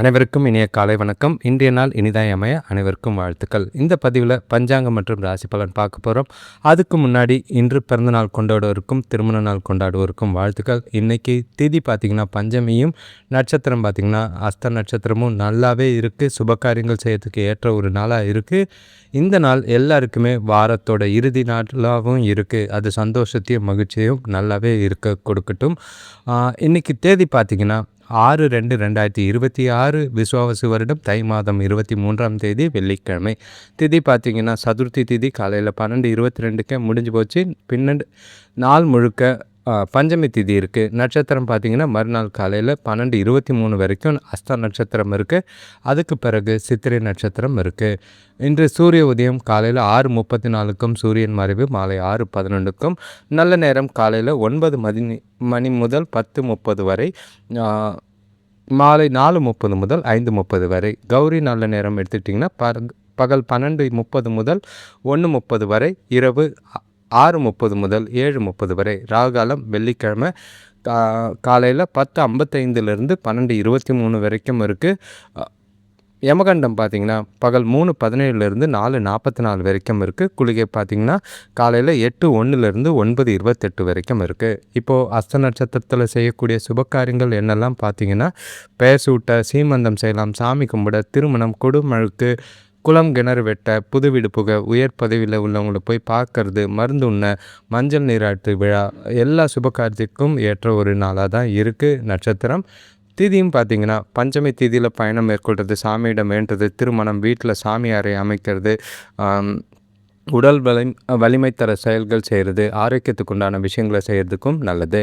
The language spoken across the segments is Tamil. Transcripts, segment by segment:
அனைவருக்கும் இனிய காலை வணக்கம். இன்றைய நாள் இனிதாய் அமைய அனைவருக்கும் வாழ்த்துக்கள். இந்த பதிவில் பஞ்சாங்கம் மற்றும் ராசி பலன் பார்க்க போகிறோம் அதுக்கு முன்னாடி இன்று பிறந்தநாள் கொண்டாடுவோருக்கும் திருமண நாள் கொண்டாடுவோருக்கும் வாழ்த்துக்கள். இன்றைக்கி திதி பார்த்திங்கன்னா பஞ்சமியும் நட்சத்திரம் பார்த்திங்கன்னா அஸ்த நட்சத்திரமும் நல்லாவே இருக்குது சுபகாரியங்கள் செய்யறதுக்கு ஏற்ற ஒரு நாளாக இருக்குது இந்த நாள் எல்லாருக்குமே வாரத்தோட இறுதி நாளாகவும் இருக்குது அது சந்தோஷத்தையும் மகிழ்ச்சியும் நல்லாவே இருக்க கொடுக்கட்டும். இன்றைக்கி தேதி பார்த்திங்கன்னா ஆறு ரெண்டு ரெண்டாயிரத்தி இருபத்தி ஆறு விஸ்வாவசு வருடம் தை மாதம் இருபத்தி மூன்றாம் தேதி வெள்ளிக்கிழமை. திதி பார்த்திங்கன்னா சதுர்த்தி திதி காலையில் பன்னெண்டு இருபத்தி ரெண்டுக்கே முடிஞ்சு போச்சு. பின்னண்டு நாள் முழுக்க பஞ்சமி திதி இருக்குது நட்சத்திரம் பார்த்திங்கன்னா மறுநாள் காலையில் பன்னெண்டு இருபத்தி மூணு வரைக்கும் அஸ்த நட்சத்திரம் இருக்குது அதுக்கு பிறகு சித்திரை நட்சத்திரம் இருக்குது இன்று சூரிய உதயம் காலையில் ஆறு முப்பத்தி நாலுக்கும் சூரியன் மறைவு மாலை ஆறு பதினொன்றுக்கும். நல்ல நேரம் காலையில் ஒன்பது மணி மணி முதல் பத்து முப்பது வரை மாலை நாலு முப்பது முதல் ஐந்து முப்பது வரை. கௌரி நல்ல நேரம் எடுத்துட்டிங்கன்னா பகல் பன்னெண்டு முப்பது முதல் ஒன்று முப்பது வரை இரவு ஆறு முப்பது முதல் ஏழு முப்பது வரை ராகுகாலம் வெள்ளிக்கிழமை கா காலையில் பத்து ஐம்பத்தைந்துலேருந்து பன்னெண்டு இருபத்தி மூணு வரைக்கும் இருக்குது யமகண்டம் பார்த்திங்கன்னா பகல் மூணு பதினேழுலேருந்து நாலு நாற்பத்தி நாலு வரைக்கும் இருக்குது குளிகை பார்த்திங்கன்னா காலையில் எட்டு ஒன்றுலேருந்து ஒன்பது இருபத்தெட்டு வரைக்கும் இருக்குது இப்போது அஸ்த நட்சத்திரத்தில் செய்யக்கூடிய சுபகாரியங்கள் என்னெல்லாம் பார்த்திங்கன்னா பெயர் சூட்ட சீமந்தம் செய்யலாம் சாமி கும்பிட திருமணம் கொடுமழுக்கு குளம் கிணறு வெட்ட புது வீடு புக உயர் பதவியில் உள்ளவங்களை போய் பார்க்கறது மருந்து உண்ண மஞ்சள் நீராட்டு விழா எல்லா சுபகாரியத்துக்கும் ஏற்ற ஒரு நாளாக தான் இருக்குது நட்சத்திரம். திதியும் பார்த்திங்கன்னா பஞ்சமி திதியில் பயணம் மேற்கொள்கிறது சாமியிடம் வேண்டது திருமணம் வீட்டில் சாமி அறை அமைக்கிறது உடல் வலி வலிமை தர செயல்கள் செய்கிறது ஆரோக்கியத்துக்கு உண்டான விஷயங்களை செய்கிறதுக்கும் நல்லது.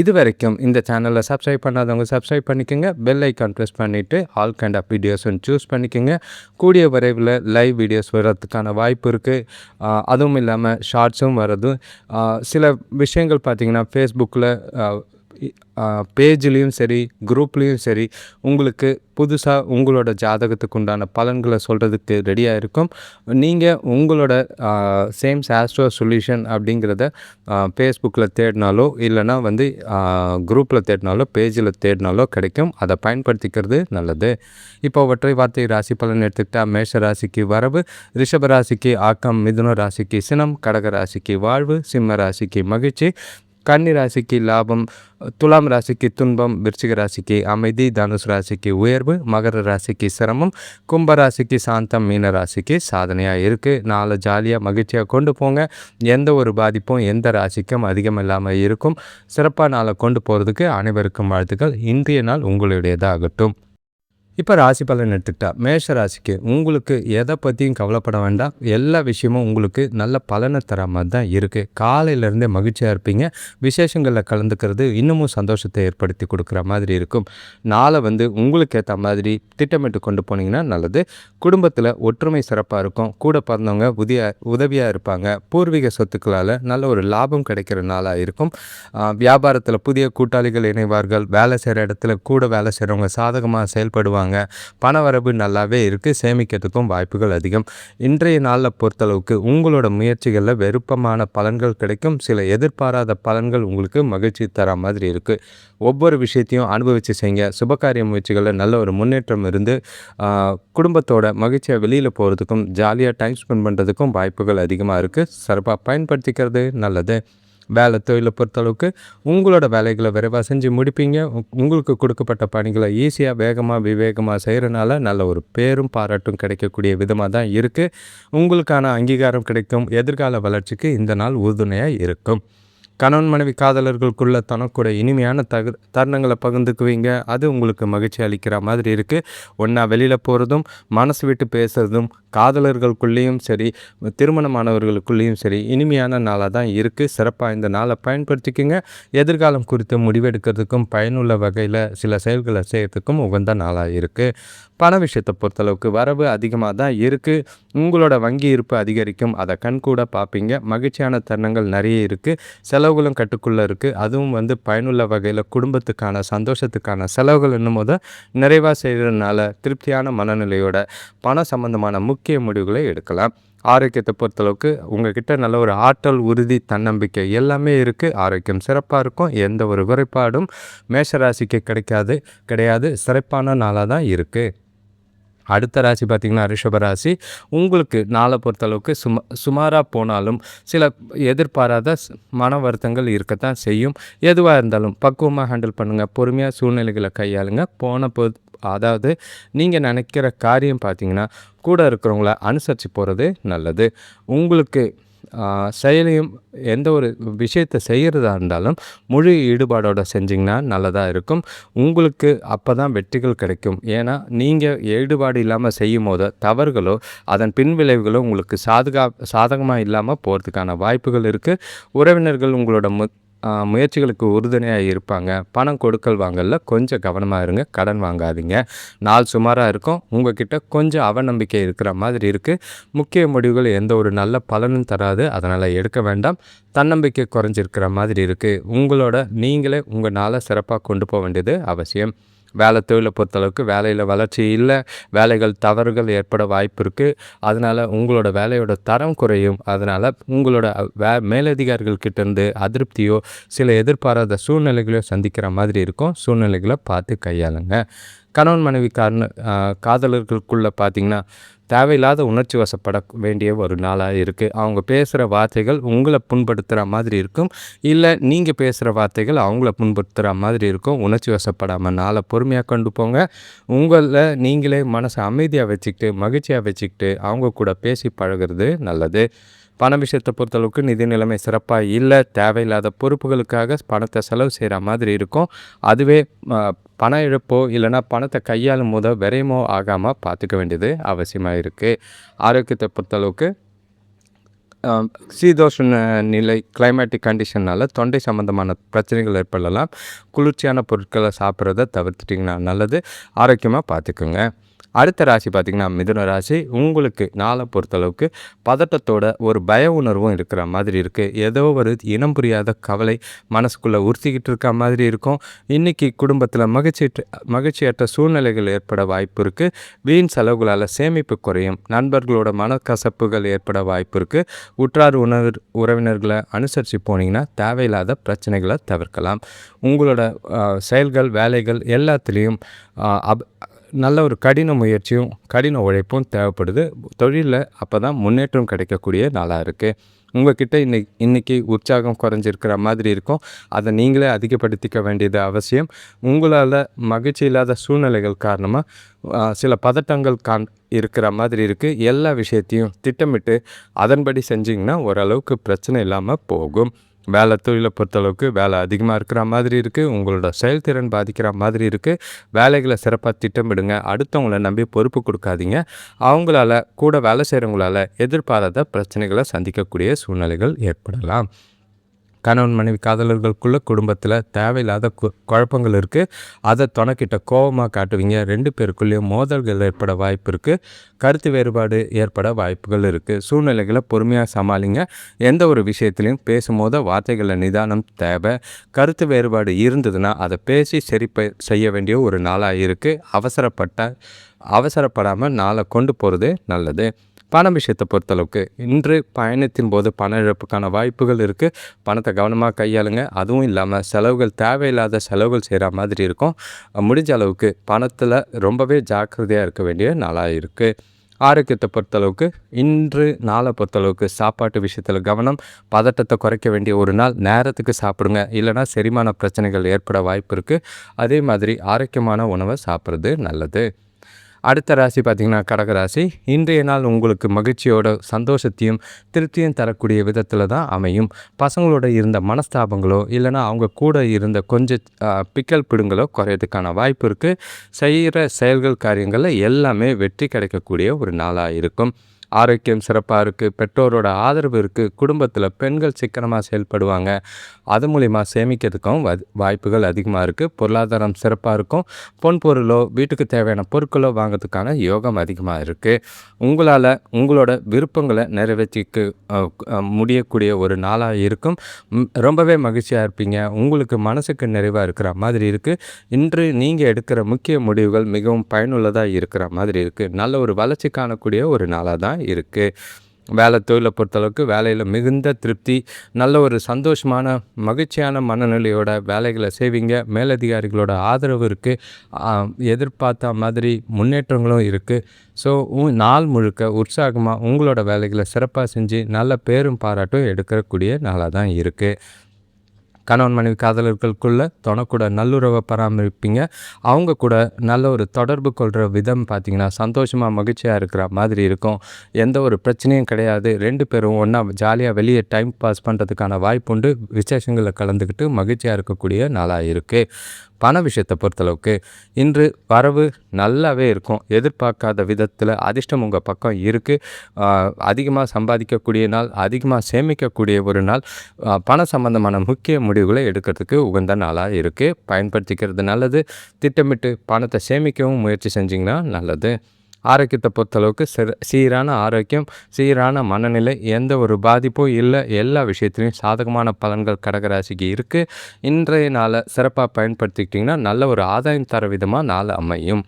இது வரைக்கும் இந்த சேனலில் சப்ஸ்கிரைப் பண்ணாதவங்க சப்ஸ்கிரைப் பண்ணிக்கோங்க. பெல் ஐக்கான் ப்ரெஸ் பண்ணிவிட்டு ஆல் கைண்ட் ஆஃப் வீடியோஸும் சூஸ் பண்ணிக்கோங்க. கூடிய விரைவில் லைவ் வீடியோஸ் வர்றதுக்கான வாய்ப்பு இருக்குது அதுவும் இல்லாமல் ஷார்ட்ஸும் வர்றதும் சில விஷயங்கள் பார்த்திங்கன்னா ஃபேஸ்புக்கில் பேஜ்லேயும் சரி குரூப்லேயும் சரி உங்களுக்கு புதுசாக உங்களோட ஜாதகத்துக்கு உண்டான பலன்களை சொல்கிறதுக்கு ரெடியாக இருக்கும். நீங்கள் உங்களோட சேம் ஆஸ்ட்ரோ சொல்யூஷன் அப்படிங்கிறத ஃபேஸ்புக்கில் தேடினாலோ இல்லைனா வந்து குரூப்பில் தேடினாலோ பேஜில் தேடினாலோ கிடைக்கும். அதை பயன்படுத்திக்கிறது நல்லது. இப்போ ஒற்றை வார்த்தை ராசி பலன் எடுத்துக்கிட்டால் மேஷ ராசிக்கு வரவு ரிஷப ராசிக்கு ஆக்கம் மிதுன ராசிக்கு சினம் கடக ராசிக்கு வாழ்வு சிம்ம ராசிக்கு மகிழ்ச்சி. கன்னி ராசிக்கு லாபம் துலாம் ராசிக்கு துன்பம் விருச்சிக ராசிக்கு அமைதி தனுஷ் ராசிக்கு உயர்வு மகர ராசிக்கு சிரமம் கும்ப ராசிக்கு சாந்தம் மீன ராசிக்கு சாதனையாக இருக்குது நாளை ஜாலியாக மகிழ்ச்சியாக கொண்டு போங்க. எந்த ஒரு பாதிப்பும் எந்த ராசிக்கும் அதிகம் இல்லாமல் இருக்கும். சிறப்பாக நாளை கொண்டு போகிறதுக்கு அனைவருக்கும் வாழ்த்துக்கள். இன்றைய நாள் உங்களுடையதாகட்டும். இப்போ ராசி பலன் எடுத்துக்கிட்டா மேஷ ராசிக்கு உங்களுக்கு எதை பற்றியும் கவலைப்பட வேண்டாம். எல்லா விஷயமும் உங்களுக்கு நல்ல பலனை தர மாதிரி தான் இருக்குது காலையிலேருந்தே மகிழ்ச்சியாக இருப்பீங்க. விசேஷங்களில் கலந்துக்கிறது இன்னமும் சந்தோஷத்தை ஏற்படுத்தி கொடுக்குற மாதிரி இருக்கும். நாளை வந்து உங்களுக்கு ஏற்ற மாதிரி திட்டமிட்டு கொண்டு போனீங்கன்னா நல்லது. குடும்பத்தில் ஒற்றுமை சிறப்பாக இருக்கும். கூட பிறந்தவங்க உதவியாக உதவியாக இருப்பாங்க. பூர்வீக சொத்துக்களால் நல்ல ஒரு லாபம் கிடைக்கிற நாளாக இருக்கும். வியாபாரத்தில் புதிய கூட்டாளிகள் இணைவார்கள். வேலை செய்கிற இடத்துல கூட வேலை செய்கிறவங்க சாதகமாக செயல்படுவாங்க. பண்ணுவாங்க பண வரவு நல்லாவே இருக்குது சேமிக்கிறதுக்கும் வாய்ப்புகள் அதிகம். இன்றைய நாளில் பொறுத்தளவுக்கு உங்களோட முயற்சிகளில் வெறுப்பமான பலன்கள் கிடைக்கும். சில எதிர்பாராத பலன்கள் உங்களுக்கு மகிழ்ச்சி தர மாதிரி இருக்குது ஒவ்வொரு விஷயத்தையும் அனுபவித்து செய்யுங்க சுபகாரிய முயற்சிகளில் நல்ல ஒரு முன்னேற்றம் இருந்து குடும்பத்தோட மகிழ்ச்சியாக வெளியில் போகிறதுக்கும் ஜாலியாக டைம் ஸ்பெண்ட் பண்ணுறதுக்கும் வாய்ப்புகள் அதிகமாக இருக்குது சிறப்பாக பயன்படுத்திக்கிறது நல்லது. வேலை தொழிலை பொறுத்தளவுக்கு உங்களோட வேலைகளை விரைவாக செஞ்சு முடிப்பீங்க. உங்களுக்கு கொடுக்கப்பட்ட பணிகளை ஈஸியாக வேகமாக விவேகமாக செய்கிறனால நல்ல ஒரு பேரும் பாராட்டும் கிடைக்கக்கூடிய விதமாக தான் இருக்குது உங்களுக்கான அங்கீகாரம் கிடைக்கும். எதிர்கால வளர்ச்சிக்கு இந்த நாள் உறுதுணையாக இருக்கும். கணவன் மனைவி காதலர்களுக்குள்ள தனக்கூட இனிமையான தகு தருணங்களை பகிர்ந்துக்குவீங்க. அது உங்களுக்கு மகிழ்ச்சி அளிக்கிற மாதிரி இருக்குது ஒன்றா வெளியில் போகிறதும் மனசு விட்டு பேசுகிறதும் காதலர்களுக்குள்ளேயும் சரி திருமணமானவர்களுக்குள்ளேயும் சரி இனிமையான நாளாக தான் இருக்குது சிறப்பாக இந்த நாளை பயன்படுத்திக்கோங்க. எதிர்காலம் குறித்து முடிவெடுக்கிறதுக்கும் பயனுள்ள வகையில் சில செயல்களை செய்கிறதுக்கும் உகந்த நாளாக இருக்குது பண விஷயத்தை பொறுத்தளவுக்கு வரவு அதிகமாக தான் இருக்குது உங்களோட வங்கி இருப்பு அதிகரிக்கும். அதை கண்கூட பார்ப்பீங்க. மகிழ்ச்சியான தருணங்கள் நிறைய இருக்குது செலவுகளும் கட்டுக்குள்ளே இருக்குது அதுவும் வந்து பயனுள்ள வகையில் குடும்பத்துக்கான சந்தோஷத்துக்கான செலவுகள் என்னும் போது நிறைவாக செய்கிறதுனால திருப்தியான மனநிலையோட பண சம்பந்தமான முக்கிய முக்கிய முடிவுகளை எடுக்கலாம். ஆரோக்கியத்தை பொறுத்தளவுக்கு உங்ககிட்ட நல்ல ஒரு ஆற்றல் உறுதி தன்னம்பிக்கை எல்லாமே இருக்குது ஆரோக்கியம் சிறப்பாக இருக்கும். எந்த ஒரு குறைபாடும் மேஷராசிக்கு கிடைக்காது கிடையாது. சிறப்பான நாளாக தான் இருக்குது அடுத்த ராசி பார்த்திங்கன்னா ரிஷப ராசி. உங்களுக்கு நாளை பொறுத்தளவுக்கு சும சுமாராக போனாலும் சில எதிர்பாராத மன வருத்தங்கள் இருக்கத்தான் செய்யும். எதுவாக இருந்தாலும் பக்குவமாக ஹேண்டில் பண்ணுங்கள் பொறுமையாக சூழ்நிலைகளை கையாளுங்க. போன பொ அதாவது நீங்கள் நினைக்கிற காரியம் பார்த்தீங்கன்னா கூட இருக்கிறவங்கள அனுசரித்து போகிறது நல்லது. உங்களுக்கு செயலையும் எந்த ஒரு விஷயத்தை செய்கிறதா இருந்தாலும் முழு ஈடுபாடோடு செஞ்சிங்கன்னா நல்லதாக இருக்கும். உங்களுக்கு அப்போ தான் வெற்றிகள் கிடைக்கும். ஏன்னா நீங்கள் ஈடுபாடு இல்லாமல் செய்யும் போது தவறுகளோ அதன் பின்விளைவுகளோ உங்களுக்கு சாதகா சாதகமாக இல்லாமல் போகிறதுக்கான வாய்ப்புகள் இருக்குது உறவினர்கள் உங்களோட மு முயற்சிகளுக்கு உறுதுணையாக இருப்பாங்க. பணம் கொடுக்கல் வாங்கல கொஞ்சம் கவனமாக இருங்க கடன் வாங்காதீங்க. நாள் சுமாராக இருக்கும். உங்ககிட்ட கொஞ்சம் அவநம்பிக்கை இருக்கிற மாதிரி இருக்குது முக்கிய முடிவுகள் எந்த ஒரு நல்ல பலனும் தராது. அதனால் எடுக்க வேண்டாம். தன்னம்பிக்கை குறைஞ்சிருக்கிற மாதிரி இருக்குது உங்களோட நீங்களே உங்கள் நாளை சிறப்பாக கொண்டு போக வேண்டியது அவசியம். வேலை தொழிலை பொறுத்தளவுக்கு வேலையில் வளர்ச்சி இல்லை வேலைகள் தவறுகள் ஏற்பட வாய்ப்பு இருக்குது அதனால் உங்களோட வேலையோட தரம் குறையும். அதனால் உங்களோட வே மேலதிகாரிகள் கிட்டேருந்து அதிருப்தியோ சில எதிர்பாராத சூழ்நிலைகளையோ சந்திக்கிற மாதிரி இருக்கும். சூழ்நிலைகளை பார்த்து கையாளுங்க. கணவன் மனைவி காரண காதலர்களுக்குள்ளே பார்த்திங்கன்னா தேவையில்லாத உணர்ச்சி வசப்பட வேண்டிய ஒரு நாளாக இருக்குது அவங்க பேசுகிற வார்த்தைகள் உங்களை புண்படுத்துகிற மாதிரி இருக்கும். இல்லை நீங்கள் பேசுகிற வார்த்தைகள் அவங்கள புண்படுத்துகிற மாதிரி இருக்கும். உணர்ச்சி வசப்படாமல் நாளை பொறுமையாக கொண்டு போங்க. உங்களை நீங்களே மனசை அமைதியாக வச்சுக்கிட்டு மகிழ்ச்சியாக வச்சுக்கிட்டு அவங்க கூட பேசி பழகிறது நல்லது. பண விஷயத்தை பொறுத்தளவுக்கு நிதி நிலைமை சிறப்பாக இல்லை தேவையில்லாத பொறுப்புகளுக்காக பணத்தை செலவு செய்கிற மாதிரி இருக்கும். அதுவே பண இழப்போ இல்லைனா பணத்தை கையாளும் போதோ விரையமோ ஆகாமல் பார்த்துக்க வேண்டியது அவசியமாக இருக்குது ஆரோக்கியத்தை பொறுத்தளவுக்கு சீதோஷ நிலை கிளைமேட்டிக் கண்டிஷனால் தொண்டை சம்மந்தமான பிரச்சனைகள் ஏற்படலாம். குளிர்ச்சியான பொருட்களை சாப்பிட்றத தவிர்த்துட்டிங்கன்னா நல்லது. ஆரோக்கியமாக பார்த்துக்குங்க. அடுத்த ராசி பார்த்திங்கன்னா மிதுன ராசி. உங்களுக்கு நாளை பொறுத்தளவுக்கு பதட்டத்தோட ஒரு பய உணர்வும் இருக்கிற மாதிரி இருக்குது ஏதோ ஒரு இனம் புரியாத கவலை மனசுக்குள்ளே உறுத்திக்கிட்டு இருக்க மாதிரி இருக்கும். இன்றைக்கி குடும்பத்தில் மகிழ்ச்சி மகிழ்ச்சியற்ற சூழ்நிலைகள் ஏற்பட வாய்ப்பு இருக்குது வீண் செலவுகளால் சேமிப்பு குறையும். நண்பர்களோட மனக்கசப்புகள் ஏற்பட வாய்ப்பு இருக்குது உற்றார் உணவு உறவினர்களை அனுசரித்து போனீங்கன்னா தேவையில்லாத பிரச்சனைகளை தவிர்க்கலாம். உங்களோட செயல்கள் வேலைகள் எல்லாத்துலேயும் அப் நல்ல ஒரு கடின முயற்சியும் கடின உழைப்பும் தேவைப்படுது. தொழிலில் அப்போ தான் முன்னேற்றம் கிடைக்கக்கூடிய நாளாக இருக்குது உங்கள்கிட்ட இன்னைக்கு இன்றைக்கி உற்சாகம் குறைஞ்சிருக்கிற மாதிரி இருக்கும். அதை நீங்களே அதிகப்படுத்திக்க வேண்டியது அவசியம். உங்களால் மகிழ்ச்சி இல்லாத சூழ்நிலைகள் காரணமாக சில பதட்டங்கள் கான் இருக்கிற மாதிரி இருக்குது எல்லா விஷயத்தையும் திட்டமிட்டு அதன்படி செஞ்சிங்கன்னா ஓரளவுக்கு பிரச்சனை இல்லாமல் போகும். வேலை தொழிலை பொறுத்தளவுக்கு வேலை அதிகமாக இருக்கிற மாதிரி இருக்குது உங்களோட செயல்திறன் பாதிக்கிற மாதிரி இருக்குது வேலைகளை சிறப்பாக திட்டமிடுங்க. அடுத்தவங்கள நம்பி பொறுப்பு கொடுக்காதீங்க. அவங்களால கூட வேலை செய்கிறவங்களால எதிர்பாராத பிரச்சனைகளை சந்திக்கக்கூடிய சூழ்நிலைகள் ஏற்படலாம். கணவன் மனைவி காதலர்களுக்குள்ள குடும்பத்தில் தேவையில்லாத கு குழப்பங்கள் இருக்குது அதை துணைக்கிட்ட கோபமாக காட்டுவீங்க. ரெண்டு பேருக்குள்ளேயும் மோதல்கள் ஏற்பட வாய்ப்பு இருக்குது கருத்து வேறுபாடு ஏற்பட வாய்ப்புகள் இருக்குது சூழ்நிலைகளை பொறுமையாக சமாளிங்க. எந்த ஒரு விஷயத்துலையும் பேசும்போது வார்த்தைகளை நிதானம் தேவை. கருத்து வேறுபாடு இருந்ததுன்னா அதை பேசி சரி செய்ய வேண்டிய ஒரு நாளாக இருக்குது அவசரப்பட்ட அவசரப்படாமல் நாளை கொண்டு போகிறது நல்லது. பண விஷயத்தை பொறுத்தளவுக்கு இன்று பயணத்தின் போது பண இழப்புக்கான வாய்ப்புகள் இருக்குது பணத்தை கவனமாக கையாளுங்க. அதுவும் இல்லாமல் செலவுகள் தேவையில்லாத செலவுகள் செய்கிற மாதிரி இருக்கும். முடிஞ்ச அளவுக்கு பணத்தில் ரொம்பவே ஜாக்கிரதையாக இருக்க வேண்டிய நாளாக இருக்குது ஆரோக்கியத்தை பொறுத்தளவுக்கு இன்று நாளை பொறுத்தளவுக்கு சாப்பாட்டு விஷயத்தில் கவனம் பதட்டத்தை குறைக்க வேண்டிய ஒரு நாள் நேரத்துக்கு சாப்பிடுங்க. இல்லைனா செரிமான பிரச்சனைகள் ஏற்பட வாய்ப்பு இருக்குது அதே மாதிரி ஆரோக்கியமான உணவை சாப்பிட்றது நல்லது. அடுத்த ராசி பார்த்திங்கன்னா கடகராசி இன்றைய நாள் உங்களுக்கு மகிழ்ச்சியோட சந்தோஷத்தையும் திருப்தியும் தரக்கூடிய விதத்தில் தான் அமையும். பசங்களோட இருந்த மனஸ்தாபங்களோ இல்லைனா அவங்க கூட இருந்த கொஞ்சம் பிக்கல் பிடுங்களோ குறையிறதுக்கான வாய்ப்பு இருக்குது செய்கிற செயல்கள் காரியங்களில் எல்லாமே வெற்றி கிடைக்கக்கூடிய ஒரு நாளாக இருக்கும். ஆரோக்கியம் சிறப்பாக இருக்குது பெற்றோரோட ஆதரவு இருக்குது குடும்பத்தில் பெண்கள் சிக்கனமாக செயல்படுவாங்க. அது மூலிமா சேமிக்கிறதுக்கும் வாய்ப்புகள் அதிகமாக இருக்குது பொருளாதாரம் சிறப்பாக இருக்கும். பொன் பொருளோ வீட்டுக்கு தேவையான பொருட்களோ வாங்கிறதுக்கான யோகம் அதிகமாக இருக்குது உங்களால் உங்களோட விருப்பங்களை நிறைவேற்றிக்கு முடியக்கூடிய ஒரு நாளாக இருக்கும். ரொம்பவே மகிழ்ச்சியாக இருப்பீங்க. உங்களுக்கு மனசுக்கு நிறைவாக இருக்கிற மாதிரி இருக்குது இன்று நீங்கள் எடுக்கிற முக்கிய முடிவுகள் மிகவும் பயனுள்ளதாக இருக்கிற மாதிரி இருக்குது நல்ல ஒரு வளர்ச்சி காணக்கூடிய ஒரு நாளாக தான் இருக்குது வேலை தொழிலை பொறுத்தளவுக்கு வேலையில் மிகுந்த திருப்தி நல்ல ஒரு சந்தோஷமான மகிழ்ச்சியான மனநிலையோட வேலைகளை செய்வீங்க. மேலதிகாரிகளோட ஆதரவு இருக்குது எதிர்பார்த்த மாதிரி முன்னேற்றங்களும் இருக்குது ஸோ நாள் முழுக்க உற்சாகமாக உங்களோட வேலைகளை சிறப்பாக செஞ்சு நல்ல பேரும் பாராட்டும் எடுக்கக்கூடிய நாளாக தான் இருக்குது கணவன் மனைவி காதலர்களுக்குள்ள தொணக்கூட நல்லுறவை பராமரிப்பீங்க. அவங்க கூட நல்ல ஒரு தொடர்பு கொள்கிற விதம் பார்த்திங்கன்னா சந்தோஷமாக மகிழ்ச்சியாக இருக்கிற மாதிரி இருக்கும். எந்த ஒரு பிரச்சனையும் கிடையாது. ரெண்டு பேரும் ஒன்றா ஜாலியாக வெளியே டைம் பாஸ் பண்ணுறதுக்கான வாய்ப்புண்டு விசேஷங்களில் கலந்துக்கிட்டு மகிழ்ச்சியாக இருக்கக்கூடிய நாளாக இருக்குது பண விஷயத்தை பொறுத்தளவுக்கு இன்று வரவு நல்லாவே இருக்கும். எதிர்பார்க்காத விதத்தில் அதிர்ஷ்டம் உங்கள் பக்கம் இருக்குது அதிகமாக சம்பாதிக்கக்கூடிய நாள் அதிகமாக சேமிக்கக்கூடிய ஒரு நாள் பண சம்பந்தமான முக்கிய முடிவுகளை எடுக்கிறதுக்கு உகந்த நாளாக இருக்குது பயன்படுத்திக்கிறது நல்லது. திட்டமிட்டு பணத்தை சேமிக்கவும் முயற்சி செஞ்சிங்கன்னா நல்லது. ஆரோக்கியத்தை பொறுத்தளவுக்கு சிற சீரான ஆரோக்கியம் சீரான மனநிலை எந்த ஒரு பாதிப்பும் இல்லை. எல்லா விஷயத்துலையும் சாதகமான பலன்கள் கடகராசிக்கு இருக்குது இன்றைய நாளை சிறப்பாக பயன்படுத்திக்கிட்டிங்கன்னா நல்ல ஒரு ஆதாயம் தர விதமாக நாள் அமையும்.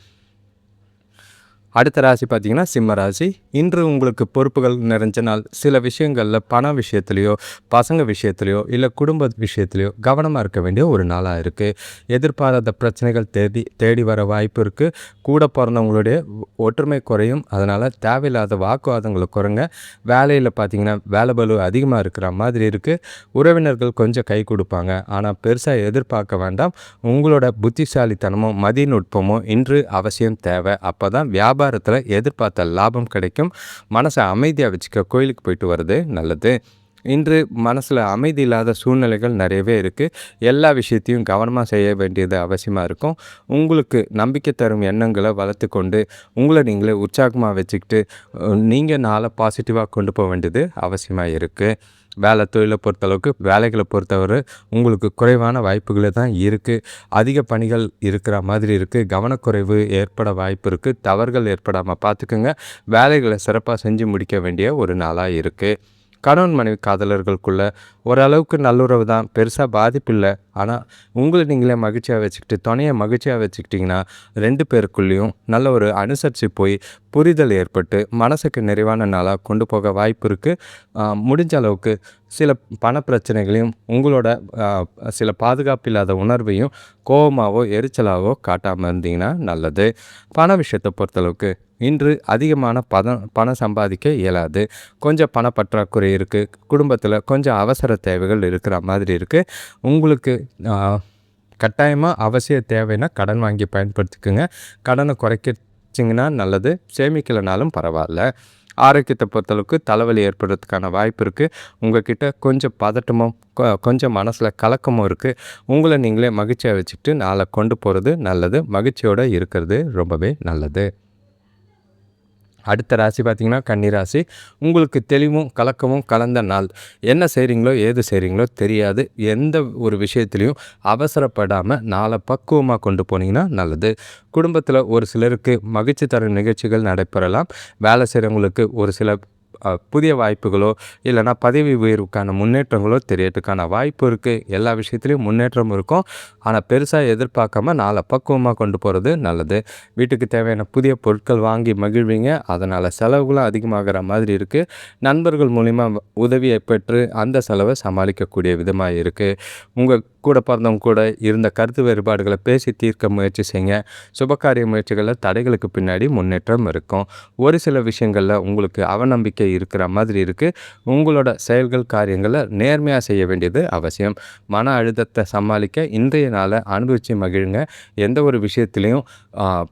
அடுத்த ராசி பார்த்தீங்கன்னா சிம்ம ராசி. இன்று உங்களுக்கு பொறுப்புகள் நிறைஞ்ச நாள். சில விஷயங்களில் பண விஷயத்துலையோ பசங்க விஷயத்துலையோ இல்லை குடும்ப விஷயத்துலையோ கவனமாக இருக்க வேண்டிய ஒரு நாளாக இருக்குது எதிர்பாராத பிரச்சனைகள் தேடி தேடி வர வாய்ப்பு இருக்குது கூட பிறந்தவங்களுடைய ஒற்றுமை குறையும். அதனால் தேவையில்லாத வாக்குவாதங்களை குறைங்க. வேலையில் பார்த்திங்கன்னா வேலை பலு அதிகமாக இருக்கிற மாதிரி இருக்குது உறவினர்கள் கொஞ்சம் கை கொடுப்பாங்க. ஆனால் பெருசாக எதிர்பார்க்க வேண்டாம். உங்களோட புத்திசாலித்தனமும் மதிநுட்பமும் இன்று அவசியம் தேவை. அப்போ தான் வியாபார வியாபாரத்தில் எதிர்பார்த்த லாபம் கிடைக்கும். மனசை அமைதியாக வச்சுக்க கோயிலுக்கு போயிட்டு வர்றது நல்லது. இன்று மனசில் அமைதி இல்லாத சூழ்நிலைகள் நிறையவே இருக்குது எல்லா விஷயத்தையும் கவனமாக செய்ய வேண்டியது அவசியமாக இருக்கும். உங்களுக்கு நம்பிக்கை தரும் எண்ணங்களை வளர்த்து கொண்டு உங்களை நீங்களே உற்சாகமாக வச்சுக்கிட்டு நீங்கள் நாளை பாசிட்டிவாக கொண்டு போக வேண்டியது அவசியமாக இருக்குது வேலை தொழிலை பொறுத்தளவுக்கு வேலைகளை பொறுத்தவரை உங்களுக்கு குறைவான வாய்ப்புகளை தான் இருக்குது அதிக பணிகள் இருக்கிற மாதிரி இருக்குது கவனக்குறைவு ஏற்பட வாய்ப்பு இருக்குது தவறுகள் ஏற்படாமல் பார்த்துக்குங்க வேலைகளை சிறப்பாக செஞ்சு முடிக்க வேண்டிய ஒரு நாளாக இருக்குது கணவன் மனைவி காதலர்களுக்குள்ள ஓரளவுக்கு நல்லுறவு தான். பெருசாக பாதிப்பு இல்லை. ஆனால் உங்களை நீங்களே மகிழ்ச்சியாக வச்சுக்கிட்டு துணையை மகிழ்ச்சியாக வச்சுக்கிட்டிங்கன்னா ரெண்டு பேருக்குள்ளேயும் நல்ல ஒரு அனுசரித்து போய் புரிதல் ஏற்பட்டு மனசுக்கு நிறைவான நாளாக கொண்டு போக வாய்ப்பு இருக்குது முடிஞ்ச அளவுக்கு சில பண பிரச்சனைகளையும் உங்களோட சில பாதுகாப்பு இல்லாத உணர்வையும் கோபமாகவோ எரிச்சலாகவோ காட்டாமல் இருந்தீங்கன்னா நல்லது. பண விஷயத்தை பொறுத்தளவுக்கு இன்று அதிகமான பதம் பணம் சம்பாதிக்க இயலாது. கொஞ்சம் பணப்பற்றாக்குறை இருக்குது குடும்பத்தில் கொஞ்சம் அவசர தேவைகள் இருக்கிற மாதிரி இருக்குது உங்களுக்கு கட்டாயமாக அவசிய தேவைன்னா கடன் வாங்கி பயன்படுத்திக்கோங்க. கடனை குறைக்கிச்சிங்கன்னா நல்லது. சேமிக்கலைனாலும் பரவாயில்ல. ஆரோக்கியத்தை பொறுத்தளவுக்கு தலைவலி ஏற்படுறதுக்கான வாய்ப்பு இருக்குது உங்கள்கிட்ட கொஞ்சம் பதட்டமும் கொஞ்சம் மனசில் கலக்கமும் இருக்குது உங்களை நீங்களே மகிழ்ச்சியாக வச்சுக்கிட்டு நாளை கொண்டு போகிறது நல்லது. மகிழ்ச்சியோடு இருக்கிறது ரொம்பவே நல்லது. அடுத்த ராசி பார்த்திங்கன்னா கன்னிராசி உங்களுக்கு தெளிவும் கலக்கமும் கலந்த நாள். என்ன செய்கிறீங்களோ ஏது செய்கிறீங்களோ தெரியாது. எந்த ஒரு விஷயத்துலையும் அவசரப்படாமல் நாளை பக்குவமாக கொண்டு போனீங்கன்னா நல்லது. குடும்பத்தில் ஒரு சிலருக்கு மகிழ்ச்சி தரும் நிகழ்ச்சிகள் நடைபெறலாம். வேலை செய்கிறவங்களுக்கு ஒரு சில புதிய வாய்ப்புகளோ இல்லைனா பதவி உயர்வுக்கான முன்னேற்றங்களோ தெரியறதுக்கான வாய்ப்பு இருக்குது எல்லா விஷயத்துலையும் முன்னேற்றம் இருக்கும். ஆனால் பெருசாக எதிர்பார்க்காம நாளை பக்குவமாக கொண்டு போகிறது நல்லது. வீட்டுக்கு தேவையான புதிய பொருட்கள் வாங்கி மகிழ்வீங்க. அதனால் செலவுகளும் அதிகமாகிற மாதிரி இருக்குது நண்பர்கள் மூலிமா உதவியை பெற்று அந்த செலவை சமாளிக்கக்கூடிய விதமாக இருக்குது உங்கள் கூட பிறந்தவங்க கூட இருந்த கருத்து வேறுபாடுகளை பேசி தீர்க்க முயற்சி செய்யுங்க. சுபகாரிய முயற்சிகளில் தடைகளுக்கு பின்னாடி முன்னேற்றம் இருக்கும். ஒரு சில விஷயங்களில் உங்களுக்கு அவநம்பிக்கை இருக்கிற மாதிரி இருக்குது உங்களோட செயல்கள் காரியங்களை நேர்மையாக செய்ய வேண்டியது அவசியம். மன அழுத்தத்தை சமாளிக்க இன்றைய நாளை அனுபவித்து மகிழுங்க. எந்த ஒரு விஷயத்துலையும்